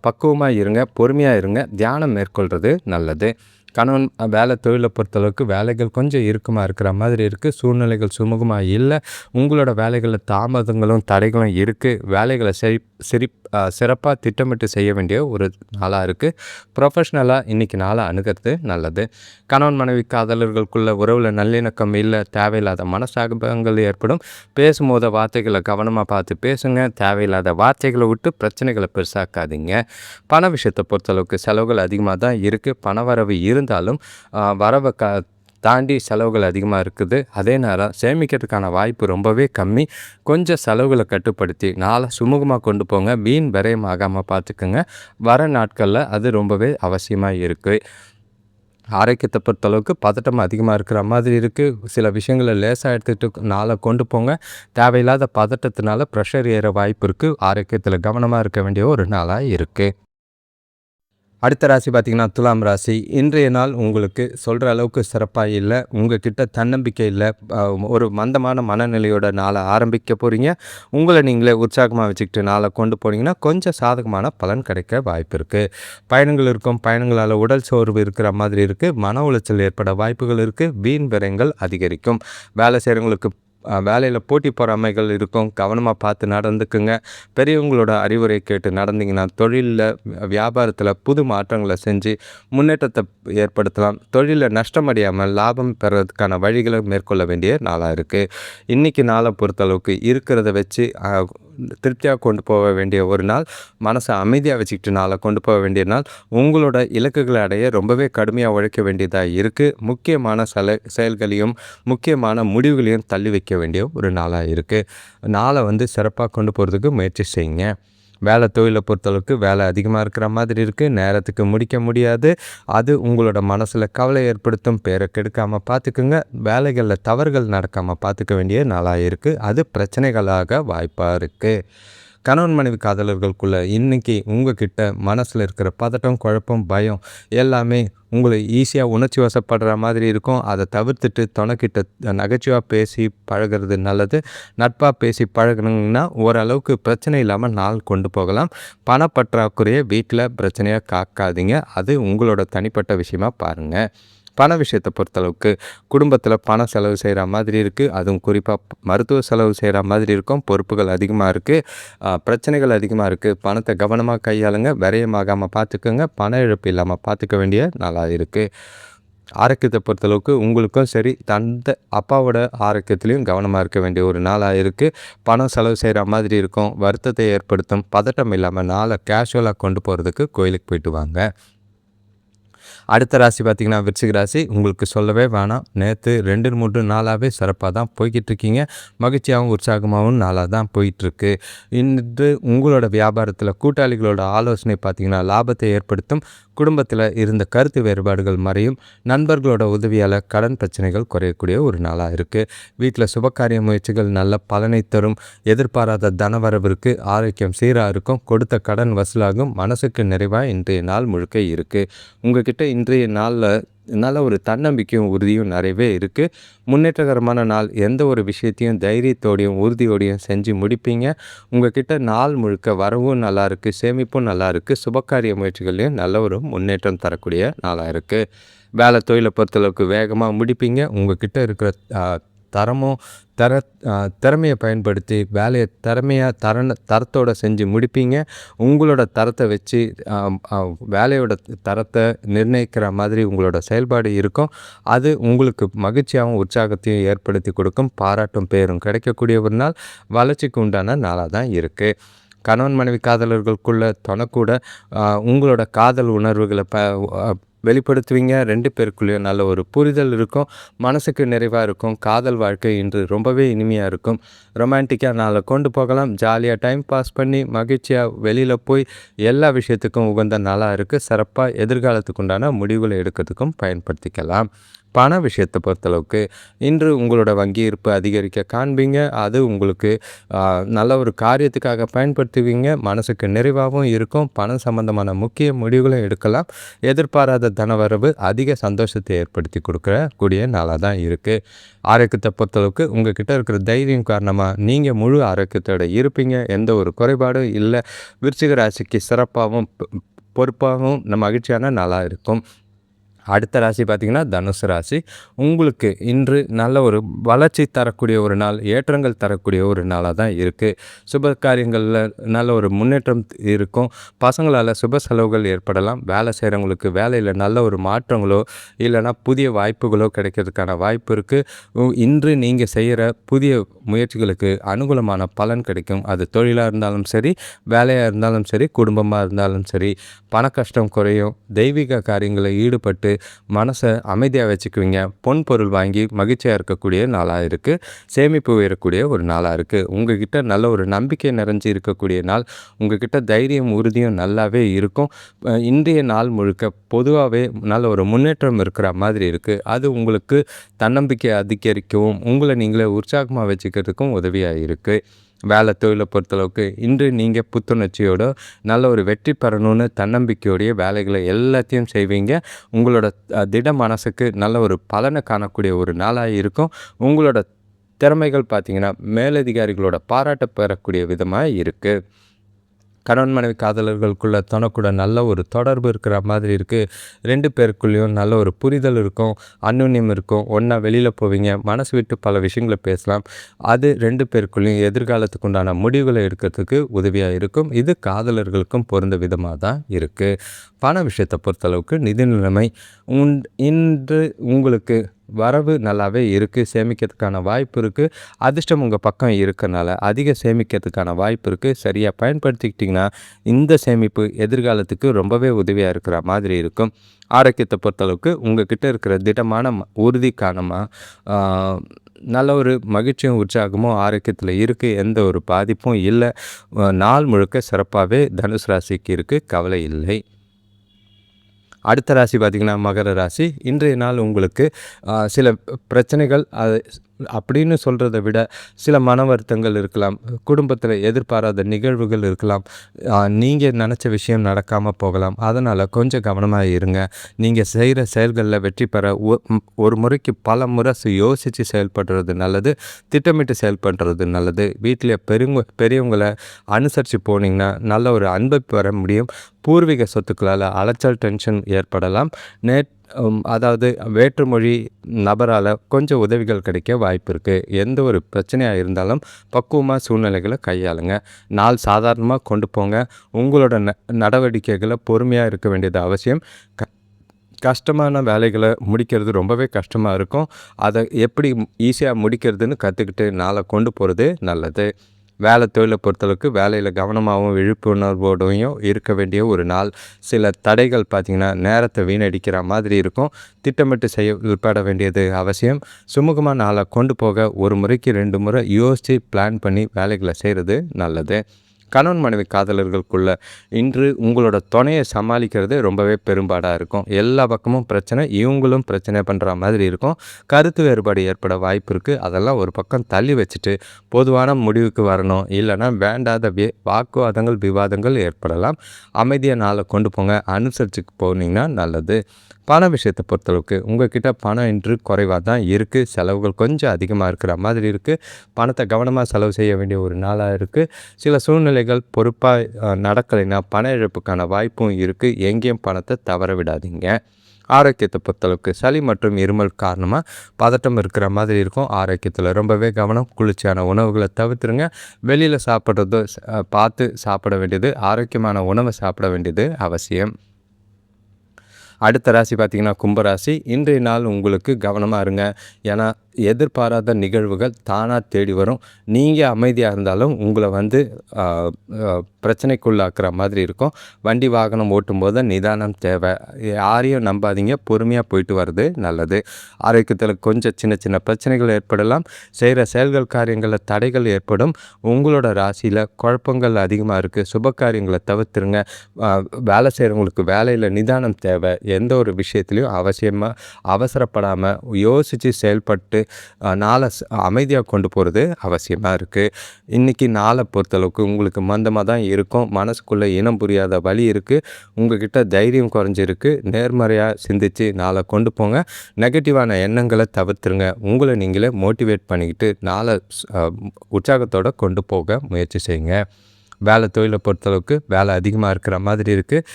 பக்குவமாக இருங்க பொறுமையாக இருங்க. தியானம் மேற்கொள்கிறது நல்லது. கணவன் வேலை தொழிலை பொறுத்தளவுக்கு வேலைகள் கொஞ்சம் இறுக்கமாக இருக்கிற மாதிரி இருக்குது சூழ்நிலைகள் சுமூகமாக இல்லை. உங்களோட வேலைகளில் தாமதங்களும் தடைகளும் இருக்குது வேலைகளை சரி சரி சிறப்பாக திட்டமிட்டு செய்ய வேண்டிய ஒரு நாளாக இருக்குது ப்ரொஃபஷ்னலாக இன்றைக்கி நாளை அணுகிறது நல்லது. கணவன் மனைவி காதலர்களுக்குள்ள உறவில் நல்லிணக்கம் இல்லை தேவையில்லாத மனசாகபங்கள் ஏற்படும். பேசும்போது வார்த்தைகளை கவனமாக பார்த்து பேசுங்க. தேவையில்லாத வார்த்தைகளை விட்டு பிரச்சனைகளை பெருசாக்காதீங்க. பண விஷயத்தை பொறுத்தளவுக்கு செலவுகள் அதிகமாக தான் இருக்குது பண வரவு இருந்தாலும் வரவை க தாண்டி செலவுகள் அதிகமாக இருக்குது. அதே நேரம் சேமிக்கிறதுக்கான வாய்ப்பு ரொம்பவே கம்மி. கொஞ்சம் செலவுகளை கட்டுப்படுத்தி நாளை சுமூகமாக கொண்டு போங்க. வீண் விரயம் ஆகாமல் பார்த்துக்குங்க. வர நாட்களில் அது ரொம்பவே அவசியமாக இருக்குது ஆரோக்கியத்தை பொறுத்தளவுக்கு பதட்டம் அதிகமாக இருக்கிற மாதிரி இருக்குது சில விஷயங்களை லேசாக எடுத்துகிட்டு நாளை கொண்டு போங்க. தேவையில்லாத பதட்டத்தினால ப்ரெஷர் ஏற வாய்ப்பு இருக்குது ஆரோக்கியத்தில் கவனமாக இருக்க வேண்டிய ஒரு நாளாக இருக்குது அடுத்த ராசி பார்த்திங்கன்னா துலாம் ராசி. இன்றைய நாள் உங்களுக்கு சொல்கிற அளவுக்கு சிறப்பாக இல்லை. உங்கள் கிட்ட தன்னம்பிக்கை இல்லை. ஒரு மந்தமான மனநிலையோட நாளை ஆரம்பிக்க போகிறீங்க உங்களை நீங்களே உற்சாகமாக வச்சுக்கிட்டு நாளை கொண்டு போனீங்கன்னா கொஞ்சம் சாதகமான பலன் கிடைக்க வாய்ப்பு இருக்குது பயணங்கள் இருக்கும். பயணங்களால் உடல் சோர்வு இருக்கிற மாதிரி இருக்குது மன உளைச்சல் ஏற்பட வாய்ப்புகள் இருக்குது வீண் விரயங்கள் அதிகரிக்கும். வேலை செய்கிறவங்களுக்கு வேலையில் போட்டி பொறாமைகள் இருக்கும். கவனமாக பார்த்து நடந்துக்குங்க. பெரியவங்களோட அறிவுரை கேட்டு நடந்தீங்கன்னா தொழிலில் வியாபாரத்தில் புது மாற்றங்களை செஞ்சு முன்னேற்றத்தை ஏற்படுத்தலாம். தொழிலில் நஷ்டமடையாமல் லாபம் பெறதுக்கான வழிகளை மேற்கொள்ள வேண்டிய நாளாக இருக்குது இன்றைக்கி நாளை பொறுத்தளவுக்கு இருக்கிறத வச்சு திருப்தியாக கொண்டு போக வேண்டிய ஒரு நாள் மனசை அமைதியாக வச்சுக்கிட்டு நாளை கொண்டு போக வேண்டிய நாள் உங்களோட இலக்குகளை அடைய ரொம்பவே கடுமையாக உழைக்க வேண்டியதாக இருக்குது முக்கியமான சில செயல்களையும் முக்கியமான முடிவுகளையும் தள்ளி வைக்க வேண்டிய ஒரு நாளாக இருக்குது நாளை வந்து சிறப்பாக கொண்டு போகிறதுக்கு முயற்சி செய்யுங்க. வேலை தொழிலை பொறுத்தளவுக்கு வேலை அதிகமாக இருக்கிற மாதிரி இருக்குது நேரத்துக்கு முடிக்க முடியாது. அது உங்களோட மனசில் கவலை ஏற்படுத்தும். பேரை கெடுக்காமல் பார்த்துக்குங்க வேலைகளில் தவறுகள் நடக்காமல் பார்த்துக்க வேண்டிய நாளாக இருக்குது அது பிரச்சனைகளாக வாய்ப்பாக இருக்குது கணவன் மனைவி காதலர்களுக்குள்ள இன்றைக்கி உங்ககிட்ட மனசில் இருக்கிற பதட்டம் குழப்பம் பயம் எல்லாமே உங்களை ஈஸியாக உணர்ச்சி வசப்படுற மாதிரி இருக்கும். அதை தவிர்த்துட்டு தொணக்கிட்ட நகைச்சுவாக பேசி பழகிறது நல்லது. நட்பாக பேசி பழகணுங்கன்னா ஓரளவுக்கு பிரச்சனை இல்லாமல் நாள் கொண்டு போகலாம். பணப்பற்றாக்குறையை வீட்டில் பிரச்சனையாக காக்காதீங்க. அது உங்களோட தனிப்பட்ட விஷயமா பாருங்கள் பண விஷயத்தை பொறுத்தளவுக்கு குடும்பத்தில் பண செலவு செய்கிற மாதிரி இருக்குது அதுவும் குறிப்பாக மருத்துவ செலவு செய்கிற மாதிரி இருக்கும். பொறுப்புகள் அதிகமாக இருக்குது பிரச்சனைகள் அதிகமாக இருக்குது பணத்தை கவனமாக கையாளுங்க. விரயமாகாமல் பார்த்துக்கோங்க பண இழப்பு இல்லாமல் பார்த்துக்க வேண்டிய நாளாக இருக்குது ஆரோக்கியத்தை பொறுத்தளவுக்கு உங்களுக்கும் சரி தந்த அப்பாவோட ஆரோக்கியத்துலேயும் கவனமாக இருக்க வேண்டிய ஒரு நாளாக இருக்குது பணம் செலவு செய்கிற மாதிரி இருக்கும். வருத்தத்தை ஏற்படுத்தும். பதட்டம் இல்லாமல் நாளை கேஷுவலாக கொண்டு போகிறதுக்கு கோயிலுக்கு போயிட்டு வாங்க. அடுத்த ராசி பார்த்திங்கன்னா விருச்சிக ராசி. உங்களுக்கு சொல்லவே வேணாம். நேற்று ரெண்டு மூன்று நாளாகவே சிறப்பாக தான் போய்கிட்டு இருக்கீங்க மகிழ்ச்சியாகவும் உற்சாகமாகவும் நாளாக தான் போயிட்டுருக்கு. இன்று உங்களோட வியாபாரத்தில் கூட்டாளிகளோட ஆலோசனை பார்த்திங்கன்னா லாபத்தை ஏற்படுத்தும். குடும்பத்தில் இருந்த கருத்து வேறுபாடுகள் மறையும். நண்பர்களோட உதவியால் கடன் பிரச்சனைகள் குறையக்கூடிய ஒரு நாளாக இருக்குது வீட்டில் சுபகாரிய முயற்சிகள் நல்ல பலனை தரும். எதிர்பாராத தனவரவிற்கு ஆரோக்கியம் சீராக இருக்கும். கொடுத்த கடன் வசூலாகும். மனசுக்கு நிறைவாக இன்றைய நாள் முழுக்க இருக்குது உங்ககிட்ட இன்றைய நாளில் நல்ல ஒரு தன்னம்பிக்கையும் உறுதியும் நிறையவே இருக்குது முன்னேற்றகரமான நாள் எந்த ஒரு விஷயத்தையும் தைரியத்தோடையும் உறுதியோடையும் செஞ்சு முடிப்பீங்க. உங்கக்கிட்ட நாள் முழுக்க வரவும் நல்லா இருக்குது சேமிப்பும் நல்லா இருக்குது சுபகாரிய முயற்சிகள்லையும் நல்ல ஒரு முன்னேற்றம் தரக்கூடிய நாளாக இருக்குது வேலை தொழிலை பொறுத்தளவுக்கு வேகமாக முடிப்பீங்க. உங்கக்கிட்ட இருக்கிற தரமும் தர திறமையை பயன்படுத்தி வேலையை திறமையாக தர தரத்தோடு செஞ்சு முடிப்பீங்க. உங்களோட தரத்தை வச்சு வேலையோட தரத்தை நிர்ணயிக்கிற மாதிரி உங்களோட செயல்பாடு இருக்கும். அது உங்களுக்கு மகிழ்ச்சியாகவும் உற்சாகத்தையும் ஏற்படுத்தி கொடுக்கும். பாராட்டும் பேரும் கிடைக்கக்கூடிய ஒரு நாள். வளர்ச்சிக்கு உண்டான நாளாக தான் இருக்குது கணவன் மனைவி காதலர்களுக்குள்ள தொணக்கூட உங்களோட காதல் உணர்வுகளை ப வெளிப்படுத்துவீங்க. ரெண்டு பேருக்குள்ளேயும் நல்ல ஒரு புரிதல் இருக்கும். மனசுக்கு நிறைவாக இருக்கும். காதல் வாழ்க்கை இன்று ரொம்பவே இனிமையாக இருக்கும். ரொமான்டிக்காக நாளை கொண்டு போகலாம். ஜாலியாக டைம் பாஸ் பண்ணி மகிழ்ச்சியாக வெளியில் போய் எல்லா விஷயத்துக்கும் உகந்த நாளாக இருக்குது சிறப்பாக எதிர்காலத்துக்கு உண்டான முடிவுகளை எடுக்கிறதுக்கும் பயன்படுத்திக்கலாம். பண விஷயத்தை பொறுத்தளவுக்கு இன்று உங்களோட வங்கி இருப்பு அதிகரிக்க காண்பீங்க. அது உங்களுக்கு நல்ல ஒரு காரியத்துக்காக பயன்படுத்துவீங்க. மனசுக்கு நிறைவாகவும் இருக்கும். பணம் சம்பந்தமான முக்கிய முடிவுகளை எடுக்கலாம். எதிர்பாராத தனவரவு அதிக சந்தோஷத்தை ஏற்படுத்தி கொடுக்குற கூடிய நாளாக தான் இருக்குது ஆரோக்கியத்தை பொறுத்தளவுக்கு உங்கக்கிட்ட இருக்கிற தைரியம் காரணமாக நீங்கள் முழு ஆரோக்கியத்தோடு இருப்பீங்க. எந்த ஒரு குறைபாடும் இல்லை. விருச்சிக ராசிக்கு சிறப்பாகவும் பொறுப்பாகவும் மகிழ்ச்சியான நாளாக இருக்கும். அடுத்த ராசி பார்த்திங்கன்னா தனுசு ராசி. உங்களுக்கு இன்று நல்ல ஒரு வளர்ச்சி தரக்கூடிய ஒரு நாள் ஏற்றங்கள் தரக்கூடிய ஒரு நாளாக தான் இருக்குது சுப காரியங்களில் நல்ல ஒரு முன்னேற்றம் இருக்கும். பசங்களால் சுப செலவுகள் ஏற்படலாம். வேலை செய்கிறவங்களுக்கு வேலையில் நல்ல ஒரு மாற்றங்களோ இல்லைனா புதிய வாய்ப்புகளோ கிடைக்கிறதுக்கான வாய்ப்பு இருக்குது இன்று நீங்கள் செய்கிற புதிய முயற்சிகளுக்கு அனுகூலமான பலன் கிடைக்கும். அது தொழிலாக இருந்தாலும் சரி வேலையாக இருந்தாலும் சரி குடும்பமாக இருந்தாலும் சரி பண கஷ்டம் குறையும். தெய்வீக காரியங்களில் ஈடுபட்டு மனசை அமைதியாக வச்சுக்குவீங்க. பொன் பொருள் வாங்கி மகிழ்ச்சியாக இருக்கக்கூடிய நாளாக இருக்குது சேமிப்பு உயரக்கூடிய ஒரு நாளாக இருக்குது உங்ககிட்ட நல்ல ஒரு நம்பிக்கை நிறைஞ்சு இருக்கக்கூடிய நாள். உங்ககிட்ட தைரியம் உறுதியும் நல்லாவே இருக்கும். இன்றைய நாள் முழுக்க பொதுவாகவே நல்ல ஒரு முன்னேற்றம் இருக்கிற மாதிரி இருக்குது அது உங்களுக்கு தன்னம்பிக்கை அதிகரிக்கவும் உங்களை நீங்களே உற்சாகமாக வச்சுக்கிறதுக்கும் உதவியாக இருக்குது வேலை தொழிலை பொறுத்தளவுக்கு இன்று நீங்கள் புத்துணர்ச்சியோட நல்ல ஒரு வெற்றி பெறணும்னு தன்னம்பிக்கையோடைய வேலைகளை எல்லாத்தையும் செய்வீங்க. உங்களோட திட மனசுக்கு நல்ல ஒரு பலனை காணக்கூடிய ஒரு நாளாக இருக்கும். உங்களோட திறமைகள் பார்த்திங்கன்னா மேலதிகாரிகளோட பாராட்ட பெறக்கூடிய விதமாக இருக்குது கணவன் மனைவி காதலர்களுக்குள்ள தனக்கூட நல்ல ஒரு தொடர்பு இருக்கிற மாதிரி இருக்குது ரெண்டு பேருக்குள்ளேயும் நல்ல ஒரு புரிதல் இருக்கும் அன்னுன்யம் இருக்கும். ஒன்றா வெளியில் போவீங்க மனசு விட்டு பல விஷயங்களை பேசலாம். அது ரெண்டு பேருக்குள்ளேயும் எதிர்காலத்துக்கு உண்டான முடிவுகளை எடுக்கிறதுக்கு உதவியாக இருக்கும். இது காதலர்களுக்கும் பொருந்த விதமாக தான் இருக்குது பண விஷயத்தை பொறுத்தளவுக்கு நிதி நிலைமை உன் இன்று உங்களுக்கு வரவு நல்லாவே இருக்குது சேமிக்கிறதுக்கான வாய்ப்பு இருக்குது அதிர்ஷ்டம் உங்கள் பக்கம் இருக்கனால அதிக சேமிக்கிறதுக்கான வாய்ப்பு இருக்குது சரியாக பயன்படுத்திக்கிட்டிங்கன்னா இந்த சேமிப்பு எதிர்காலத்துக்கு ரொம்பவே உதவியாக இருக்கிற மாதிரி இருக்கும். ஆரோக்கியத்தை பொறுத்தளவுக்கு உங்கள் கிட்டே இருக்கிற திடமான உறுதி காரணமாக நல்ல ஒரு மகிழ்ச்சியும் உற்சாகமும் ஆரோக்கியத்தில் இருக்குது எந்த ஒரு பாதிப்பும் இல்லை. நாள் முழுக்க சிறப்பாகவே தனுசு ராசிக்கு இருக்குது கவலை இல்லை. அடுத்த ராசி பார்த்திங்கன்னா மகர ராசி. இன்றைய நாள் உங்களுக்கு சில பிரச்சனைகள் அது அப்படின்னு சொல்கிறத விட சில மன வருத்தங்கள் இருக்கலாம் குடும்பத்தில் எதிர்பாராத நிகழ்வுகள் இருக்கலாம். நீங்கள் நினச்ச விஷயம் நடக்காமல் போகலாம். அதனால் கொஞ்சம் கவனமாக இருங்க. நீங்கள் செய்கிற செயல்களில் வெற்றி பெற ஒரு முறைக்கு பல முறை யோசித்து செயல்படுறது நல்லது. திட்டமிட்டு செயல்படுறது நல்லது. வீட்டில் பெரியவங்க பெரியவங்களை அனுசரித்து போனீங்கன்னா நல்ல ஒரு அன்பை பெற முடியும். பூர்வீக சொத்துக்களால் அலைச்சல் டென்ஷன் ஏற்படலாம். நேட் அதாவது வேற்றுமொழி நபரால் கொஞ்சம் உதவிகள் கிடைக்க வாய்ப்பு இருக்குது எந்த ஒரு பிரச்சனையாக இருந்தாலும் பக்குவமாக சூழ்நிலைகளை கையாளுங்க. நாள் சாதாரணமாக கொண்டு போங்க. உங்களோட ந நடவடிக்கைகளை பொறுமையாக இருக்க வேண்டியது அவசியம். க கஷ்டமான வேலைகளை முடிக்கிறது ரொம்பவே கஷ்டமாக இருக்கும். அதை எப்படி ஈஸியாக முடிக்கிறதுன்னு கற்றுக்கிட்டு நாளை கொண்டு போகிறது நல்லது. வேலை தொழிலை பொறுத்தளவுக்கு வேலையில் கவனமாகவும் விழிப்புணர்வோடையும் இருக்க வேண்டிய ஒரு நாள். சில தடைகள் பார்த்திங்கன்னா நேரத்தை வீணடிக்கிற மாதிரி இருக்கும். திட்டமிட்டு செய்ய உட்பட வேண்டியது அவசியம். சுமூகமாக நாளை கொண்டு போக ஒரு முறைக்கு ரெண்டு முறை யோசித்து பிளான் பண்ணி வேலைகளை செய்கிறது நல்லது. கணவன் மனைவி காதலர்களுக்குள்ள இன்று உங்களோட துணையை சமாளிக்கிறது ரொம்பவே பெரும்பாடாக இருக்கும். எல்லா பக்கமும் பிரச்சனை இவங்களும் பிரச்சனை பண்ணுற மாதிரி இருக்கும். கருத்து வேறுபாடு ஏற்பட வாய்ப்பு இருக்குது அதெல்லாம் ஒரு பக்கம் தள்ளி வச்சுட்டு பொதுவான முடிவுக்கு வரணும். இல்லைனா வேண்டாத வே வாக்குவாதங்கள் விவாதங்கள் ஏற்படலாம். அமைதியை நாளை கொண்டு போங்க. அனுசரித்து போனீங்கன்னா நல்லது. பண விஷயத்தை பொறுத்தளவுக்கு உங்ககிட்ட பணம் இன்று குறைவாக தான் இருக்குது செலவுகள் கொஞ்சம் அதிகமாக இருக்கிற மாதிரி இருக்குது பணத்தை கவனமாக செலவு செய்ய வேண்டிய ஒரு நாளாக இருக்குது சில சூழ்நிலைகள் பொறுப்பாக நடக்கலைன்னா பண இழப்புக்கான வாய்ப்பும் இருக்குது எங்கேயும் பணத்தை தவற விடாதீங்க. ஆரோக்கியத்தை பொறுத்தளவுக்கு சளி மற்றும் இருமல் காரணமாக பதட்டம் இருக்கிற மாதிரி இருக்கும். ஆரோக்கியத்தில் ரொம்பவே கவனம் குளிர்ச்சியான உணவுகளை தவிர்த்துருங்க. வெளியில் சாப்பிட்றதோ பார்த்து சாப்பிட வேண்டியது ஆரோக்கியமான உணவை சாப்பிட வேண்டியது அவசியம். அடுத்த ராசி பார்த்திங்கன்னா கும்பராசி. இன்றைய நாள் உங்களுக்கு கவனமாக இருங்க. ஏன்னா எதிர்பாராத நிகழ்வுகள் தானாக தேடி வரும். நீங்கள் அமைதியாக இருந்தாலும் உங்களை வந்து பிரச்சனைக்குள்ளாக்குற மாதிரி இருக்கும். வண்டி வாகனம் ஓட்டும்போது நிதானம் தேவை. யாரையும் நம்பாதீங்க. பொறுமையாக போயிட்டு வர்றது நல்லது. ஆரோக்கியத்தில் கொஞ்சம் சின்ன சின்ன பிரச்சனைகள் ஏற்படலாம். செய்கிற செயல்கள் காரியங்களில் தடைகள் ஏற்படும். உங்களோட ராசியில் குழப்பங்கள் அதிகமாக இருக்குது சுப காரியங்களை தவிர்த்துருங்க. வேலை செய்கிறவங்களுக்கு வேலையில் நிதானம் தேவை. எந்த ஒரு விஷயத்துலையும் அவசியமாக அவசரப்படாமல் யோசித்து செயல்பட்டு நாளை அமைதியாக கொண்டு போகிறது அவசியமாக இருக்குது இன்றைக்கி நாளை பொறுத்தளவுக்கு உங்களுக்கு மந்தமாக தான் இருக்கும். மனசுக்குள்ளே இனம் புரியாத வழி இருக்குது உங்ககிட்ட தைரியம் குறைஞ்சிருக்கு. நேர்மறையாக சிந்தித்து நாளை கொண்டு போங்க. நெகட்டிவான எண்ணங்களை தவிர்த்துருங்க. உங்களை நீங்களே மோட்டிவேட் பண்ணிக்கிட்டு நாளை உற்சாகத்தோடு கொண்டு போக முயற்சி செய்யுங்க. வேலை தொழிலை பொறுத்தளவுக்கு வேலை அதிகமாக இருக்கிற மாதிரி இருக்குது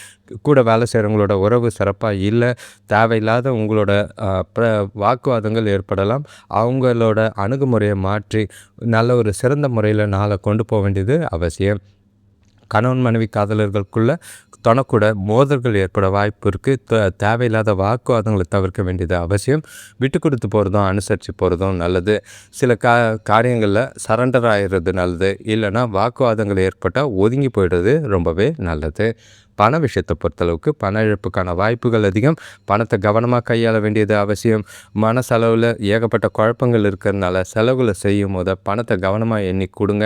கூட வேலை செய்கிறவங்களோட உறவு சிறப்பாக இல்லை தேவையில்லாத உங்களோட வாக்குவாதங்கள் ஏற்படலாம். அவங்களோட அணுகுமுறையை மாற்றி நல்ல ஒரு சிறந்த முறையில் நாளை கொண்டு போக வேண்டியது அவசியம். கணவன் மனைவி காதலர்களுக்குள்ள தனக்கூட மோதல்கள் ஏற்பட வாய்ப்பு இருக்குது தேவையில்லாத வாக்குவாதங்களை தவிர்க்க வேண்டியது அவசியம். விட்டு கொடுத்து போகிறதும் அனுசரித்து போகிறதும் நல்லது. சில கா காரியங்களில் சரண்டர் ஆகிடுறது நல்லது. இல்லைனா வாக்குவாதங்கள் ஏற்பட்டால் ஒதுங்கி போயிடுறது ரொம்பவே நல்லது. பண விஷயத்தை பொறுத்தளவுக்கு பண இழப்புக்கான வாய்ப்புகள் அதிகம். பணத்தை கவனமாக கையாள வேண்டியது அவசியம். மன செலவில் ஏகப்பட்ட குழப்பங்கள் இருக்கிறதுனால செலவுகளை செய்யும் போது பணத்தை கவனமாக எண்ணி கொடுங்க.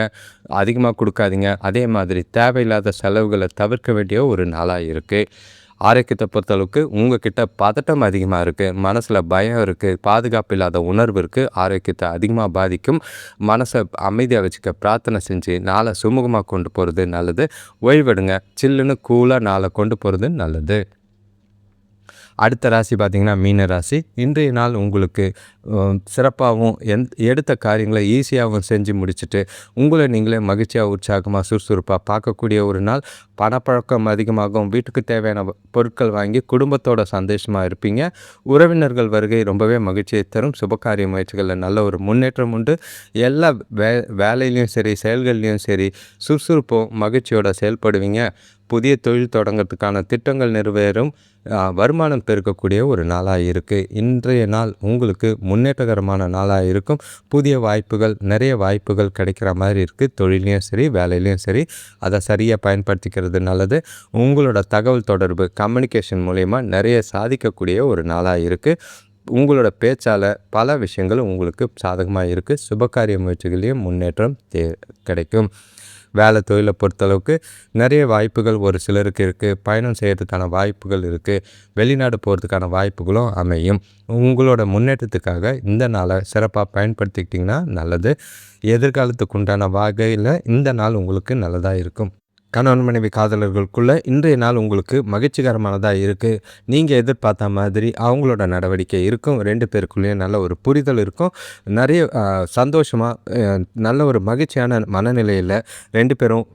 அதிகமாக கொடுக்காதீங்க. அதே மாதிரி தேவையில்லாத செலவுகளை தவிர்க்க வேண்டிய ஒரு நாளாக இருக்குது ஆரோக்கியத்தை பொறுத்தளவுக்கு உங்ககிட்ட பதட்டம் அதிகமாக இருக்குது மனசில் பயம் இருக்குது பாதுகாப்பு இல்லாத உணர்வு இருக்குது ஆரோக்கியத்தை அதிகமாக பாதிக்கும். மனசை அமைதியாக வச்சுக்க பிரார்த்தனை செஞ்சு நாளை சுமூகமாக கொண்டு போகிறது நல்லது. ஓய்வெடுங்க. சில்லுன்னு கூலாக நாளை கொண்டு போகிறது நல்லது. அடுத்த ராசி பார்த்திங்கன்னா மீன ராசி. இன்றைய நாள் உங்களுக்கு சிறப்பாகவும் எந் எடுத்த காரியங்களை ஈஸியாகவும் செஞ்சு முடிச்சுட்டு உங்களை நீங்களே மகிழ்ச்சியாக உற்சாகமாக சுறுசுறுப்பாக பார்க்கக்கூடிய ஒரு நாள். பணப்பழக்கம் அதிகமாகும். வீட்டுக்கு தேவையான பொருட்கள் வாங்கி குடும்பத்தோட சந்தோஷமாக இருப்பீங்க. உறவினர்கள் வருகை ரொம்பவே மகிழ்ச்சியை தரும். சுபகாரிய முயற்சிகளில் நல்ல ஒரு முன்னேற்றம் உண்டு. எல்லா வே வேலையிலையும் சரி செயல்கள்லையும் சரி சுறுசுறுப்பும் மகிழ்ச்சியோடு செயல்படுவீங்க. புதிய தொழில் தொடங்கிறதுக்கான திட்டங்கள் நிறைவேறும் வருமானம் பெருக்கக்கூடிய ஒரு நாளாக இருக்குது இன்றைய நாள் உங்களுக்கு முன்னேற்றகரமான நாளாக இருக்கும். புதிய வாய்ப்புகள் நிறைய வாய்ப்புகள் கிடைக்கிற மாதிரி இருக்குது தொழிலையும் சரி வேலையிலையும் சரி அதை சரியாக பயன்படுத்திக்கிறது நல்லது. உங்களோட தகவல் தொடர்பு கம்யூனிகேஷன் மூலயமா நிறைய சாதிக்கக்கூடிய ஒரு நாளாக இருக்குது உங்களோட பேச்சால் பல விஷயங்கள் உங்களுக்கு சாதகமாக இருக்குது சுபகாரிய முயற்சிகளையும் முன்னேற்றம் தே கிடைக்கும். வேலை தொழிலை பொறுத்தளவுக்கு நிறைய வாய்ப்புகள் ஒரு சிலருக்கு இருக்குது பயணம் செய்கிறதுக்கான வாய்ப்புகள் இருக்குது வெளிநாடு போகிறதுக்கான வாய்ப்புகளும் அமையும். உங்களோட முன்னேற்றத்துக்காக இந்த நாளை சிறப்பாக பயன்படுத்திக்கிட்டிங்கன்னா நல்லது. எதிர்காலத்துக்கு உண்டான வகையில் இந்த நாள் உங்களுக்கு நல்லதாக இருக்கும். கணவன் மனைவி காதலர்களுக்குள்ளே இன்றைய நாள் உங்களுக்கு மகிழ்ச்சிகரமானதாக இருக்குது நீங்கள் எதிர்பார்த்த மாதிரி அவங்களோட நடவடிக்கை இருக்கும். ரெண்டு பேருக்குள்ளேயும் நல்ல ஒரு புரிதல் இருக்கும். நிறைய சந்தோஷமாக நல்ல ஒரு மகிழ்ச்சியான மனநிலையில் ரெண்டு பேரும்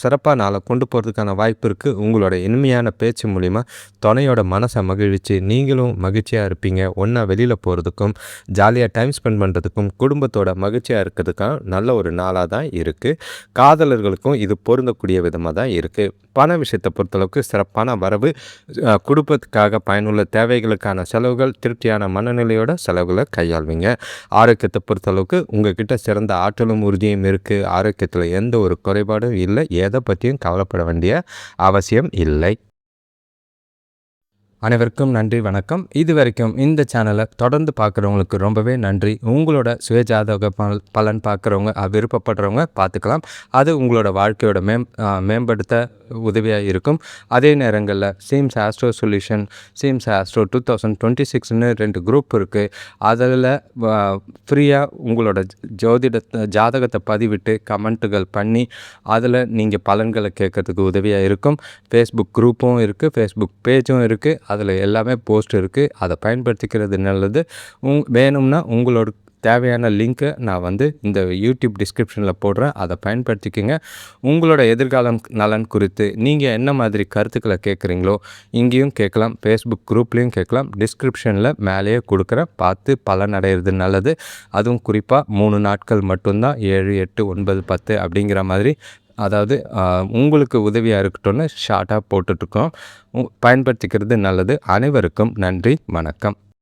சிறப்பாக நாளை கொண்டு போகிறதுக்கான வாய்ப்பு இருக்குது உங்களோட இனிமையான பேச்சு மூலிமா துணையோட மனசை மகிழ்ச்சி நீங்களும் மகிழ்ச்சியாக இருப்பீங்க. ஒன்றா வெளியில் போகிறதுக்கும் ஜாலியாக டைம் ஸ்பெண்ட் பண்ணுறதுக்கும் குடும்பத்தோட மகிழ்ச்சியாக இருக்கிறதுக்கான நல்ல ஒரு நாளாக தான் இருக்குது காதலர்களுக்கும் இது பொருந்தக்கூடிய விதமாக விதமாக தான் இருக்குது பண விஷயத்தை பொறுத்தளவுக்கு சிறப்பான வரவு குடும்பத்துக்காக பயனுள்ள தேவைகளுக்கான செலவுகள் திருப்தியான மனநிலையோட செலவுகளை கையாள்வீங்க. ஆரோக்கியத்தை பொறுத்தளவுக்கு உங்ககிட்ட சிறந்த ஆற்றலும் உறுதியும் இருக்குது ஆரோக்கியத்தில் எந்த ஒரு குறைபாடும் இல்லை. எதை பற்றியும் கவலைப்பட வேண்டிய அவசியம் இல்லை. அனைவருக்கும் நன்றி வணக்கம். இது வரைக்கும் இந்த சேனலை தொடர்ந்து பார்க்குறவங்களுக்கு ரொம்பவே நன்றி. உங்களோட சுயஜாதக பலன் பார்க்குறவங்க விருப்பப்படுறவங்க பார்த்துக்கலாம். அது உங்களோட வாழ்க்கையோட மேம் மேம்படுத்த உதவியாக இருக்கும். அதே நேரங்களில் seems astro solution seems astro two thousand twenty சிக்ஸ்னு ரெண்டு குரூப் இருக்குது அதில் ஃப்ரீயாக உங்களோட ஜோதிட ஜாதகத்தை பதிவிட்டு கமெண்ட்டுகள் பண்ணி அதில் நீங்கள் பலன்களை கேட்குறதுக்கு உதவியாக இருக்கும். ஃபேஸ்புக் குரூப்பும் இருக்குது ஃபேஸ்புக் பேஜும் இருக்குது அதில் எல்லாமே போஸ்ட் இருக்குது அதை பயன்படுத்திக்கிறது நல்லது. உங் வேணும்னா உங்களோட தேவையான லிங்க்கை நான் வந்து இந்த யூடியூப் டிஸ்கிரிப்ஷனில் போடுறேன். அதை பயன்படுத்திக்கோங்க. உங்களோட எதிர்காலம் நலன் குறித்து நீங்கள் என்ன மாதிரி கருத்துக்களை கேட்குறீங்களோ இங்கேயும் கேட்கலாம். ஃபேஸ்புக் குரூப்லேயும் கேட்கலாம். டிஸ்கிரிப்ஷனில் மேலேயே கொடுக்குறேன் பார்த்து பலன் அடையிறது நல்லது. அதுவும் குறிப்பாக மூணு நாட்கள் மட்டும்தான். ஏழு எட்டு ஒன்பது பத்து அப்படிங்கிற மாதிரி அதாவது உங்களுக்கு உதவியாக இருக்கட்டும்னு ஷார்ட்டாக போட்டுட்ருக்கோம். பயன்படுத்திக்கிறது நல்லது. அனைவருக்கும் நன்றி. வணக்கம்.